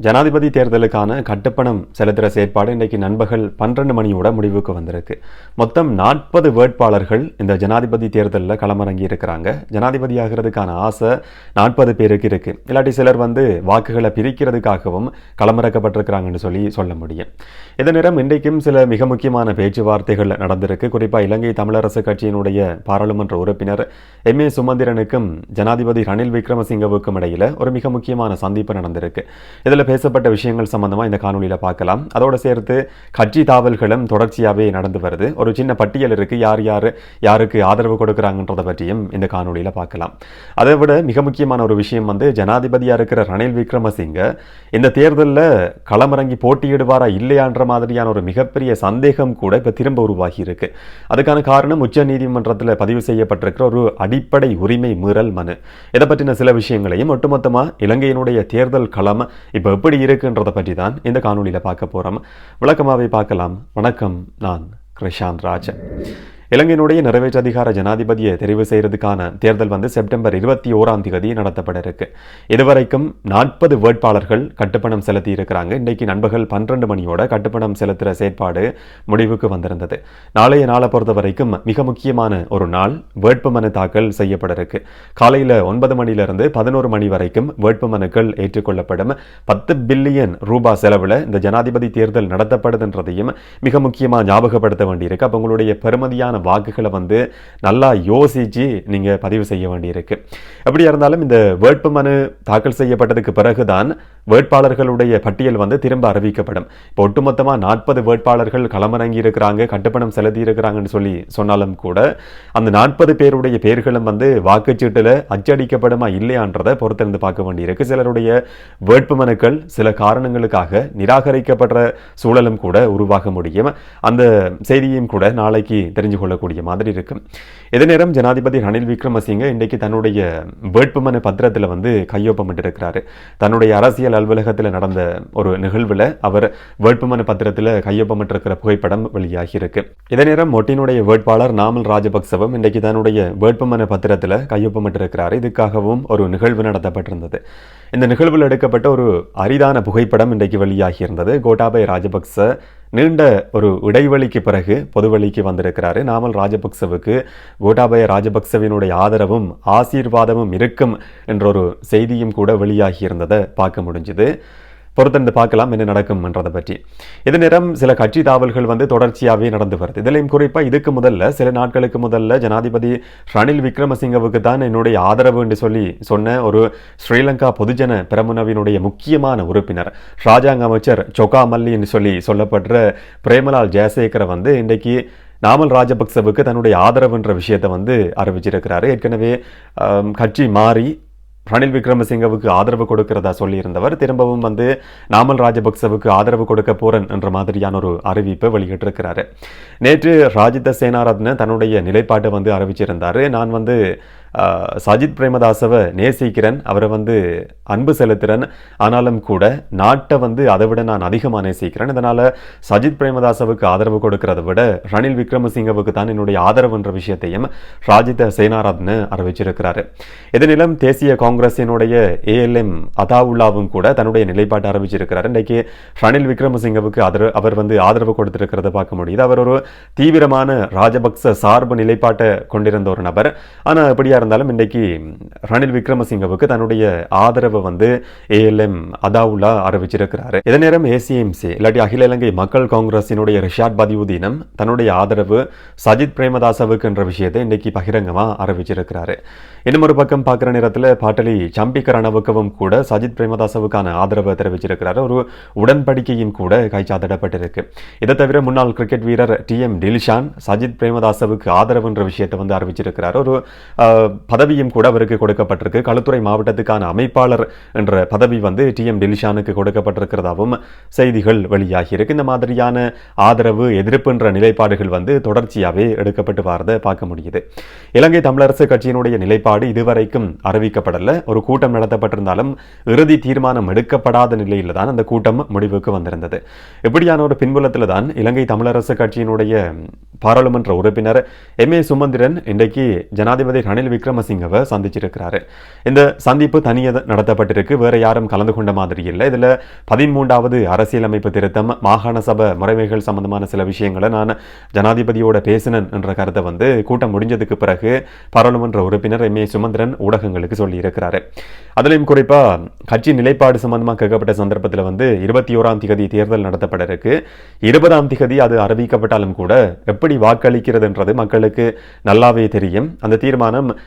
ஜனாதிபதி தேர்தலுக்கான கட்டுப்பணம் செலுத்துகிற செயற்பாடு இன்றைக்கு நண்பகல் பன்னிரண்டு மணியோட முடிவுக்கு வந்திருக்கு. மொத்தம் நாற்பது வேட்பாளர்கள் இந்த ஜனாதிபதி தேர்தலில் களமிறங்கி இருக்கிறாங்க. ஜனாதிபதி ஆகிறதுக்கான ஆசை நாற்பது பேருக்கு இருக்கு. இல்லாட்டி சிலர் வந்து வாக்குகளை பிரிக்கிறதுக்காகவும் களமிறக்கப்பட்டிருக்கிறாங்கன்னு சொல்லி சொல்ல முடியும். இதே நேரம் இன்றைக்கும் சில மிக முக்கியமான பேச்சுவார்த்தைகள் நடந்திருக்கு. குறிப்பாக இலங்கை தமிழரசு கட்சியினுடைய பாராளுமன்ற உறுப்பினர் எம். ஏ. சுமந்திரனுக்கும் ஜனாதிபதி ரணில் விக்ரமசிங்கவுக்கும் இடையில ஒரு மிக முக்கியமான சந்திப்பு நடந்திருக்கு. இதில் பேசப்பட்ட விஷயங்கள் சம்பந்தமா இந்த காணொலியில் பார்க்கலாம். அதோட சேர்த்து கட்சி தாவல்களும் தொடர்ச்சியாகவே நடந்து வருது. ஒரு சின்ன பட்டியல் இருக்கு. யார் யார் யாருக்கு ஆதரவு கொடுக்குறாங்கன்றதை பற்றியும் இந்த காணொலியில பார்க்கலாம். அதை விட மிக முக்கியமான ஒரு விஷயம் வந்து ஜனாதிபதியாக இருக்கிற ரணில் விக்ரமசிங்க இந்த தேர்தலில் களமிறங்கி போட்டியிடுவாரா இல்லையான்ற மாதிரியான ஒரு மிகப்பெரிய சந்தேகம் கூட இப்போ திரும்ப உருவாகி இருக்கு. அதுக்கான காரணம் உச்ச நீதிமன்றத்தில் பதிவு செய்யப்பட்டிருக்கிற ஒரு அடிப்படை உரிமை மீறல் மனு. இதை பற்றின சில விஷயங்களையும் ஒட்டுமொத்தமாக இலங்கையினுடைய தேர்தல் களம் இப்போ எப்படி இருக்குன்றதை பற்றி தான் இந்த காணொலியில் பார்க்க போகிறோம் விளக்கமாகவே பார்க்கலாம். வணக்கம் நான் கிருஷாந்த் ராஜன். இலங்கையினுடைய நிறைவேற்று அதிகார ஜனாதிபதியை தெரிவு செய்யறதுக்கான தேர்தல் வந்து செப்டம்பர் இருபத்தி ஓராம் தேதி நடத்தப்பட இருக்கு. இதுவரைக்கும் நாற்பது வேட்பாளர்கள் கட்டுப்பணம் செலுத்தி இருக்கிறாங்க. இன்றைக்கு நண்பகல் பன்னிரண்டு மணியோட கட்டுப்பணம் செலுத்துகிற செயற்பாடு முடிவுக்கு வந்திருந்தது. நாளைய நாளை பொறுத்த வரைக்கும் மிக முக்கியமான ஒரு நாள் வேட்புமனு தாக்கல் செய்யப்பட இருக்கு. காலையில் ஒன்பது மணியிலிருந்து பதினோரு மணி வரைக்கும் வேட்புமனுக்கள் ஏற்றுக்கொள்ளப்படும். பத்து பில்லியன் ரூபாய் செலவில் இந்த ஜனாதிபதி தேர்தல் நடத்தப்படுதுன்றதையும் மிக முக்கியமாக ஞாபகப்படுத்த வேண்டியிருக்கு. அப்போ உங்களுடைய பெருமதியான வாக்குகளை வந்து நல்லா யோசிச்சு நீங்க பதிவு செய்ய வேண்டியிருக்கு. எப்படியா இருந்தாலும் இந்த வேட்புமனு தாக்கல் செய்யப்பட்டதுக்கு பிறகுதான் வேட்பாளர்களுடைய பட்டியல் வந்து திரும்ப அறிவிக்கப்படும். இப்போ ஒட்டுமொத்தமாக நாற்பது வேட்பாளர்கள் களமிறங்கி இருக்கிறாங்க கட்டுப்பணம் செலுத்தி இருக்கிறாங்கன்னு சொல்லி சொன்னாலும் கூட அந்த நாற்பது பேருடைய பேர்களும் வந்து வாக்குச்சீட்டுல அச்சடிக்கப்படுமா இல்லையான்றதை பொறுத்திருந்து பார்க்க வேண்டியிருக்கு. சிலருடைய வேட்புமனுக்கள் சில காரணங்களுக்காக நிராகரிக்கப்படுற சூழலும் கூட உருவாக முடியும். அந்த செய்தியும் கூட நாளைக்கு தெரிஞ்சு கொள்ளக்கூடிய மாதிரி இருக்கு. இதே நேரம் ஜனாதிபதி ரணில் விக்ரமசிங்க இன்றைக்கு தன்னுடைய வேட்புமனு பத்திரத்தில் வந்து கையொப்பமிட்டிருக்கிறாரு. தன்னுடைய அரசியல் அலுவலகத்தில் நடந்த ஒரு நிகழ்வில் அவர் வேட்புமனு பத்திரத்தில் கையொப்பமிட்டிருக்கிற புகைப்படம் வெளியாகி இருக்கு இதே நேரம் மொட்டினுடைய வேட்பாளர் நாமல் ராஜபக்சவும் இன்றைக்கு தன்னுடைய வேட்புமனு பத்திரத்தில் கையொப்பமிட்டிருக்கிறார். இதுக்காகவும் ஒரு நிகழ்வு நடத்தப்பட்டிருந்தது. இந்த நிகழ்வில் எடுக்கப்பட்ட ஒரு அரிதான புகைப்படம் இன்றைக்கு வெளியாகி இருந்தது கோட்டாபய ராஜபக்ச நீண்ட ஒரு இடைவெளிக்கு பிறகு பொதுவெளிக்கு வந்திருக்கிறாரு. நாமல் ராஜபக்சவுக்கு கோட்டாபய ராஜபக்சவினுடைய ஆதரவும் ஆசீர்வாதமும் இருக்கும் என்ற ஒரு செய்தியும் கூட வெளியாகி இருந்ததை பார்க்க முடிஞ்சுது. பொறுத்திருந்து பார்க்கலாம் என்ன நடக்கும் என்றதை பற்றி. இது நேரம் சில கட்சி தாவல்கள் வந்து தொடர்ச்சியாகவே நடந்து வருது. இதுலையும் குறிப்பாக இதுக்கு முதல்ல சில நாட்களுக்கு முதல்ல ஜனாதிபதி ரணில் விக்ரமசிங்கவுக்கு தான் என்னுடைய ஆதரவு என்று சொல்லி சொன்ன ஒரு ஸ்ரீலங்கா பொதுஜன பிரமுனவினுடைய முக்கியமான உறுப்பினர் ராஜாங்க அமைச்சர் சொகா மல்லி என்று சொல்லி சொல்லப்படுற பிரேமலால் ஜெயசேகரை வந்து இன்றைக்கு நாமல் ராஜபக்சவுக்கு தன்னுடைய ஆதரவுன்ற விஷயத்தை வந்து அறிவிச்சிருக்கிறாரு. ஏற்கனவே கட்சி மாறி ரணில் விக்ரமசிங்கவுக்கு ஆதரவு கொடுக்கிறதா சொல்லியிருந்தவர். திரும்பவும் வந்து நாமல் ராஜபக்சவுக்கு ஆதரவு கொடுக்க போறேன் என்ற மாதிரியான ஒரு அறிவிப்பை வெளியிட்டிருக்கிறாரு. நேற்று ராஜித சேனாரத்ன தன்னுடைய நிலைப்பாட்டை வந்து அறிவிச்சிருந்தாரு. நான் வந்து சஜித் பிரேமதாசவை நேசிக்கிறேன் அவரை வந்து அன்பு செலுத்துகிறேன் ஆனாலும் கூட நாட்டை வந்து அதை விட நான் அதிகமாக நேசிக்கிறேன். இதனால் சஜித் பிரேமதாசவுக்கு ஆதரவு கொடுக்கறத விட ரணில் விக்ரமசிங்கவுக்கு தான் என்னுடைய ஆதரவுன்ற விஷயத்தையும் ராஜித சேனாரத்னு அறிவிச்சிருக்கிறாரு. இதனிலும் தேசிய காங்கிரஸினுடைய ஏஎல்எம் அதாவுல்லாவும் கூட தன்னுடைய நிலைப்பாட்டை அறிவிச்சிருக்கிறார். இன்றைக்கு ரணில் விக்ரமசிங்கவுக்கு ஆதரவு அவர் வந்து ஆதரவு கொடுத்திருக்கிறத பார்க்க முடியுது. அவர் ஒரு தீவிரமான ராஜபக்ச சார்பு நிலைப்பாட்டை கொண்டிருந்த ஒரு நபர். ஆனால் இப்படியா இருந்தாலும் இன்றைக்கு ரணில் விக்ரமசிங்கவுக்கு தன்னுடைய ஆதரவை வந்து ஏஎல்எம் அதாவுல்லா அறிவிச்சிருக்கிறாரு. இதே நேரம் ஏசிஎம்சி இல்லாட்டி அகில இலங்கை மக்கள் காங்கிரஸினுடைய ரிஷாட் பதியுதீனம் தன்னுடைய ஆதரவு சஜித் பிரேமதாசவுக்கு என்ற விஷயத்தை இன்றைக்கு பகிரங்கமாக அறிவிச்சிருக்கிறாரு. இன்னும் ஒரு பக்கம் பார்க்குற நேரத்தில் பாட்டலி சம்பிக்கரணவுக்கவும் கூட சஜித் பிரேமதாசவுக்கான ஆதரவை தெரிவிச்சிருக்கிறார். ஒரு உடன்படிக்கையும் கூட கைச்சாத்திடப்பட்டிருக்கு. இதை தவிர முன்னாள் கிரிக்கெட் வீரர் டி எம் டில்ஷான் சஜித் பிரேமதாசவுக்கு ஆதரவுன்ற விஷயத்தை வந்து அறிவிச்சிருக்கிறார். ஒரு பதவியும் கூட அவருக்கு கொடுக்கப்பட்டிருக்கு. களுத்துறை மாவட்டத்துக்கான அமைப்பாளர் என்ற பதவி வந்து டி எம் டெலிஷானுக்கு கொடுக்கப்பட்டிருக்கிறதாவும் செய்திகள் வெளியாகியிருக்கு. இந்த மாதிரியான ஆதரவு எதிர்ப்புன்ற நிலைப்பாடுகள் வந்து தொடர்ச்சியாகவே எடுக்கப்பட்டு வரதை பார்க்க முடியுது. இலங்கை தமிழரசு கட்சியினுடைய நிலைப்பாடு இதுவரைக்கும் அறிவிக்கப்படலை. ஒரு கூட்டம் நடத்தப்பட்டிருந்தாலும் இறுதி தீர்மானம் எடுக்கப்படாத நிலையில் தான் அந்த கூட்டம் முடிவுக்கு வந்திருந்தது. இப்படியான ஒரு பின்புலத்தில் தான் இலங்கை தமிழரசு கட்சியினுடைய பாராளுமன்ற உறுப்பினர் எம் ஏ சுமந்திரன் இன்றைக்கு ஜனாதிபதி ரணில் விக்ரமசிங்கவை சந்திச்சிருக்கிறாரு. இந்த சந்திப்பு தனியாக நடத்தப்பட்டிருக்கு. வேற யாரும் கலந்து கொண்ட மாதிரி இல்லை. இதுல பதிமூன்றாவது அரசியலமைப்பு திருத்தம் மாகாண சபை முறைமைகள் சம்பந்தமான சில விஷயங்களை நான் ஜனாதிபதியோட பேசினேன் என்ற கருத்தை வந்து கூட்டம் முடிஞ்சதுக்கு பிறகு பாராளுமன்ற உறுப்பினர் எம் ஏ சுமந்திரன் ஊடகங்களுக்கு சொல்லி இருக்கிறாரு அதுலயும் குறிப்பா கட்சி நிலைப்பாடு சம்பந்தமாக கேட்கப்பட்ட சந்தர்ப்பத்தில் வந்து இருபத்தி ஓராம் திகதி தேர்தல் நடத்தப்பட இருக்கு இருபதாம் திகதி அது அறிவிக்கப்பட்டாலும் கூட எப்படி வாக்களிக்கிறதுன்றது மக்களுக்கு நல்லாவே தெரியும். அந்த தீர்மானம்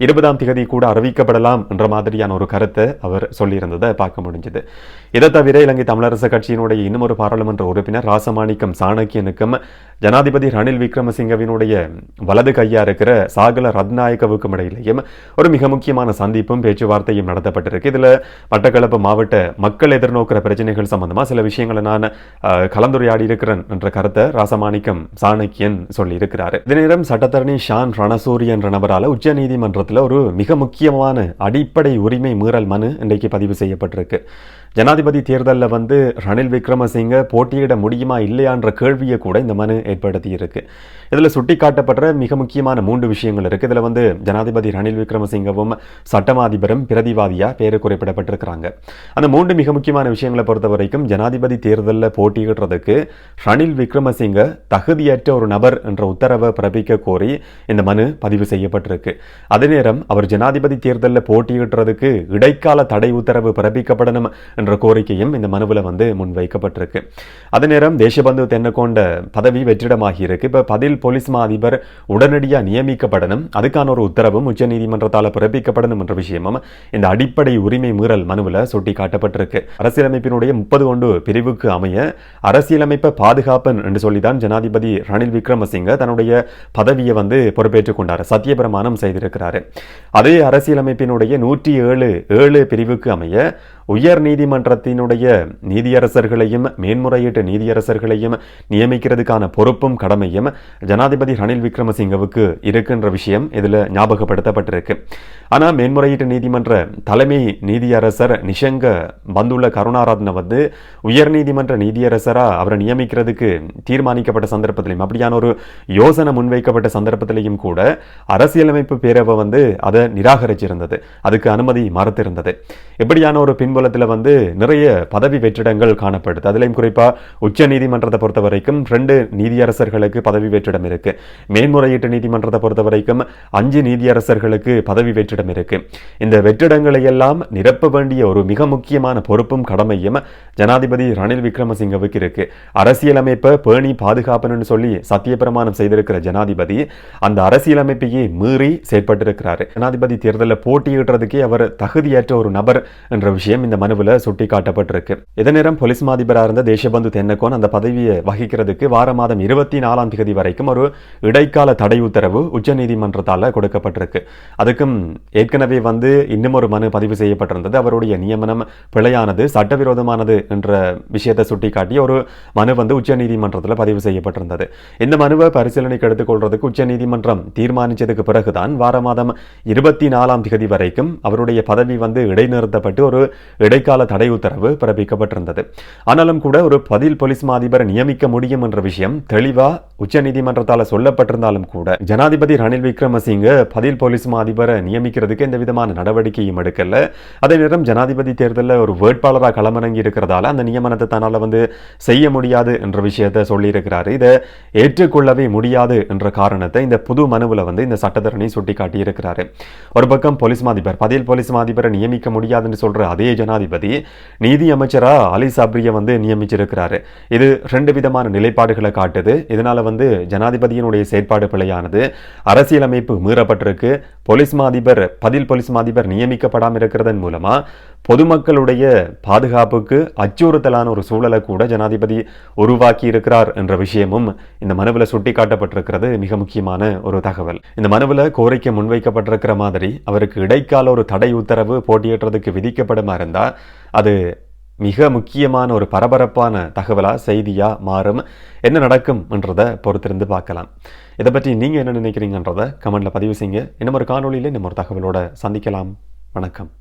இருபதாம் திகதி கூட அறிவிக்கப்படலாம் என்ற மாதிரியான ஒரு கருத்தை அவர் சொல்லியிருந்ததை பார்க்க முடிஞ்சது. இதை தவிர இலங்கை தமிழரசு கட்சியினுடைய இன்னும் ஒரு பாராளுமன்ற உறுப்பினர் ராசமாணிக்கம் சாணக்கியனுக்கும் ஜனாதிபதி ரணில் விக்ரமசிங்கவினுடைய வலது கையா இருக்கிற சாகல ரத்நாயக்கவுக்கும் இடையிலேயும் ஒரு மிக முக்கியமான சந்திப்பும் பேச்சுவார்த்தையும் நடத்தப்பட்டிருக்கு. இதுல மட்டக்களப்பு மாவட்ட மக்கள் எதிர்நோக்கிற பிரச்சனைகள் சம்பந்தமாக சில விஷயங்களை நான் அஹ், கலந்துரையாடி இருக்கிறேன் என்ற கருத்தை ராசமாணிக்கம் சாணக்கியன் சொல்லி இருக்கிறாரு இதே நேரம் சட்டத்தரணி ஷான் ரணசூரி என்ற நபரால உச்சநீதிமன்றத்தில் நீதிமன்றத்தில் ஒரு மிக முக்கியமான அடிப்படை உரிமை மீறல் மனு இன்றைக்கு பதிவு செய்யப்பட்டிருக்கு. ஜனாதிபதி தேர்தலில் வந்து ரணில் விக்ரமசிங்க போட்டியிட முடியுமா இல்லையான்ற கேள்வியை கூட இந்த மனு ஏற்படுத்தி இருக்கு இதில் சுட்டிக்காட்டப்படுற மிக முக்கியமான மூன்று விஷயங்கள் இருக்கு. இதில் வந்து ஜனாதிபதி ரணில் விக்ரமசிங்கவும் சட்டமாதிபரும் பிரதிவாதியாக பேரு குறிப்பிடப்பட்டிருக்கிறாங்க. அந்த மூன்று மிக முக்கியமான விஷயங்களை பொறுத்த வரைக்கும் ஜனாதிபதி தேர்தலில் போட்டியிடுறதுக்கு ரணில் விக்ரமசிங்க தகுதியற்ற ஒரு நபர் என்ற உத்தரவை பிறப்பிக்க கோரி இந்த மனு பதிவு செய்யப்பட்டிருக்கு. அதே நேரம் அவர் ஜனாதிபதி தேர்தலில் போட்டியிடுறதுக்கு இடைக்கால தடை உத்தரவு பிறப்பிக்கப்படணும் என்ற கோரிக்கையும் இந்த மனுவில் வந்து முன்வைக்கப்பட்டிருக்கு. அதே நேரம் தேசபந்து தென்னக்கொண்ட பதவி வெற்றிடமாகி இருக்கு இப்போ பதில் போலீஸ் மா அதிபர் உடனடியாக நியமிக்கப்படணும். அதுக்கான ஒரு உத்தரவும் உச்சநீதிமன்றத்தால் பிறப்பிக்கப்படணும் என்ற விஷயமும் இந்த அடிப்படை உரிமை மீறல் மனுவில் சுட்டி காட்டப்பட்டிருக்கு அரசியலமைப்பினுடைய முப்பது ஒன்று பிரிவுக்கு அமைய அரசியலமைப்பை பாதுகாப்பன் என்று சொல்லிதான் ஜனாதிபதி ரணில் விக்ரமசிங்க தன்னுடைய பதவியை வந்து பொறுப்பேற்றுக் கொண்டார். சத்தியபிரமாணம் செய்திருக்கிறாரு. அதே அரசியலமைப்பினுடைய நூற்றி ஏழு ஏழு பிரிவுக்கு அமைய உயர் நீதிமன்றத்தினுடைய நீதியரசர்களையும் மேன்முறையீட்டு நீதியரசர்களையும் நியமிக்கிறதுக்கான பொறுப்பும் கடமையும் ஜனாதிபதி ரணில் விக்ரமசிங்கவுக்கு இருக்கின்ற விஷயம் இதில் ஞாபகப்படுத்தப்பட்டிருக்கு. ஆனால் மேன்முறையீட்டு நீதிமன்ற தலைமை நீதியரசர் நிஷங்க பந்துள்ள கருணாரத்ன வந்து உயர் நீதிமன்ற நீதியரசராக அவரை நியமிக்கிறதுக்கு தீர்மானிக்கப்பட்ட சந்தர்ப்பத்திலையும் அப்படியான ஒரு யோசனை முன்வைக்கப்பட்ட சந்தர்ப்பத்திலையும் கூட அரசியலமைப்பு பேரவை வந்து அதை நிராகரிச்சிருந்தது. அதுக்கு அனுமதி மறுத்திருந்தது. எப்படியான ஒரு பின் பின்புலத்தில் வந்து நிறைய பதவி வெற்றிடங்கள் காணப்படுது. அதுலேயும் குறிப்பாக உச்ச நீதிமன்றத்தை பொறுத்த வரைக்கும் ரெண்டு நீதியரசர்களுக்கு பதவி வெற்றிடம் இருக்கு. மேன்முறையீட்டு நீதிமன்றத்தை பொறுத்த வரைக்கும் அஞ்சு நீதியரசர்களுக்கு பதவி வெற்றிடம் இருக்கு. இந்த வெற்றிடங்களை எல்லாம் நிரப்ப வேண்டிய ஒரு மிக முக்கியமான பொறுப்பும் கடமையும் ஜனாதிபதி ரணில் விக்ரமசிங்கவுக்கு இருக்கு. அரசியலமைப்பை பேணி பாதுகாப்புன்னு சொல்லி சத்தியப்பிரமாணம் செய்திருக்கிற ஜனாதிபதி அந்த அரசியலமைப்பையே மீறி செயற்பட்டிருக்கிறார். ஜனாதிபதி தேர்தலில் போட்டியிடுறதுக்கே அவர் தகுதியற்ற ஒரு நபர் என்ற விஷயம் இந்த மனுவில் சுட்டி காட்டப்பட்டிருக்கு இதே நேரம் போலீஸ் மாதிபராக இருந்த தேசபந்து தென்னக்கோன் அந்த பதவியை வகிக்கிறதுக்கு வார மாதம் இருபத்தி நாலாம் தேதி வரைக்கும் ஒரு இடைக்கால தடை உத்தரவு உச்சநீதிமன்றத்தால் கொடுக்கப்பட்டிருக்கு. அதுக்கும் ஏற்கனவே வந்து இன்னும் ஒரு மனு பதிவு செய்யப்பட்டிருந்தது. அவருடைய நியமனம் பிழையானது சட்டவிரோதமானது என்ற விஷயத்தை சுட்டிக்காட்டி ஒரு மனு வந்து உச்சநீதிமன்றத்தில் பதிவு செய்யப்பட்டிருந்தது. இந்த மனுவை பரிசீலனைக்கு எடுத்துக்கொள்றதுக்கு உச்சநீதிமன்றம் தீர்மானிச்சதுக்கு பிறகுதான் வார மாதம் இருபத்தி நாலாம் தேதி வரைக்கும் அவருடைய பதவி வந்து இடைநிறுத்தப்பட்டு ஒரு இடைக்கால தடை உத்தரவு பிறப்பிக்கப்பட்டிருந்தது. ஆனாலும் கூட ஒரு பதில் போலீஸ் மா நியமிக்க முடியும் என்ற விஷயம் தெளிவா உச்சநீதிமன்றத்தால் சொல்லப்பட்டிருந்தாலும் கூட ஜனாதிபதி ரணில் விக்ரமசிங்க பதில் போலீஸ் மாதிபரை நியமிக்கிறதுக்கு எந்த விதமான நடவடிக்கையும் எடுக்கல. அதே நேரம் ஜனாதிபதி தேர்தலில் ஒரு வேட்பாளராக களமிறங்கி இருக்கிறதால அந்த நியமனத்தை தன்னால் வந்து செய்ய முடியாது என்ற விஷயத்தை சொல்லியிருக்கிறாரு. இதை ஏற்றுக்கொள்ளவே முடியாது என்ற காரணத்தை இந்த புது மனுவில் வந்து இந்த சட்டத்தரணி சுட்டிக்காட்டி இருக்கிறாரு ஒரு பக்கம் போலீஸ் மாதிபர் பதில் போலீஸ் மாதிபரை நியமிக்க முடியாதுன்னு சொல்ற அதே ஜனாதிபதி நீதி அமைச்சராக அலி சாப்ரியை வந்து நியமிச்சிருக்கிறாரு. இது ரெண்டு விதமான நிலைப்பாடுகளை காட்டுது. இதனால வந்து ஜனாதிபதியினுடைய செயற்பாடு பிழையானது. அரசியலமைப்பு மீறப்பட்டிருக்கு. போலீஸ் மாதிபர் பதில் போலீஸ் மாதிபர் நியமிக்கப்படாமல் இருக்கிறதன் மூலமா பொதுமக்களுடைய பாதுகாப்புக்கு அச்சுறுத்தலான ஒரு சூழலை கூட ஜனாதிபதி உருவாக்கி இருக்கிறார் என்ற விஷயமும் இந்த மனுவில் சுட்டிக்காட்டப்பட்டிருக்கிறது. மிக முக்கியமான ஒரு தகவல். இந்த மனுவில் கோரிக்கை முன்வைக்கப்பட்டிருக்கிற மாதிரி அவருக்கு இடைக்கால ஒரு தடை உத்தரவு போட்டியேற்றதுக்கு விதிக்கப்படுமா இருந்தால் அது மிக முக்கியமான ஒரு பரபரப்பான தகவலாக செய்தியாக மாறும் என்ன நடக்கும் என்றதை பொறுத்திருந்து பார்க்கலாம். இதை பற்றி நீங்கள் என்ன நினைக்கிறீங்கன்றதை கமெண்டில் பதிவு செய்யுங்க. இன்னும் ஒரு காணொலியில் இன்னும் ஒரு தகவலோட சந்திக்கலாம். வணக்கம்.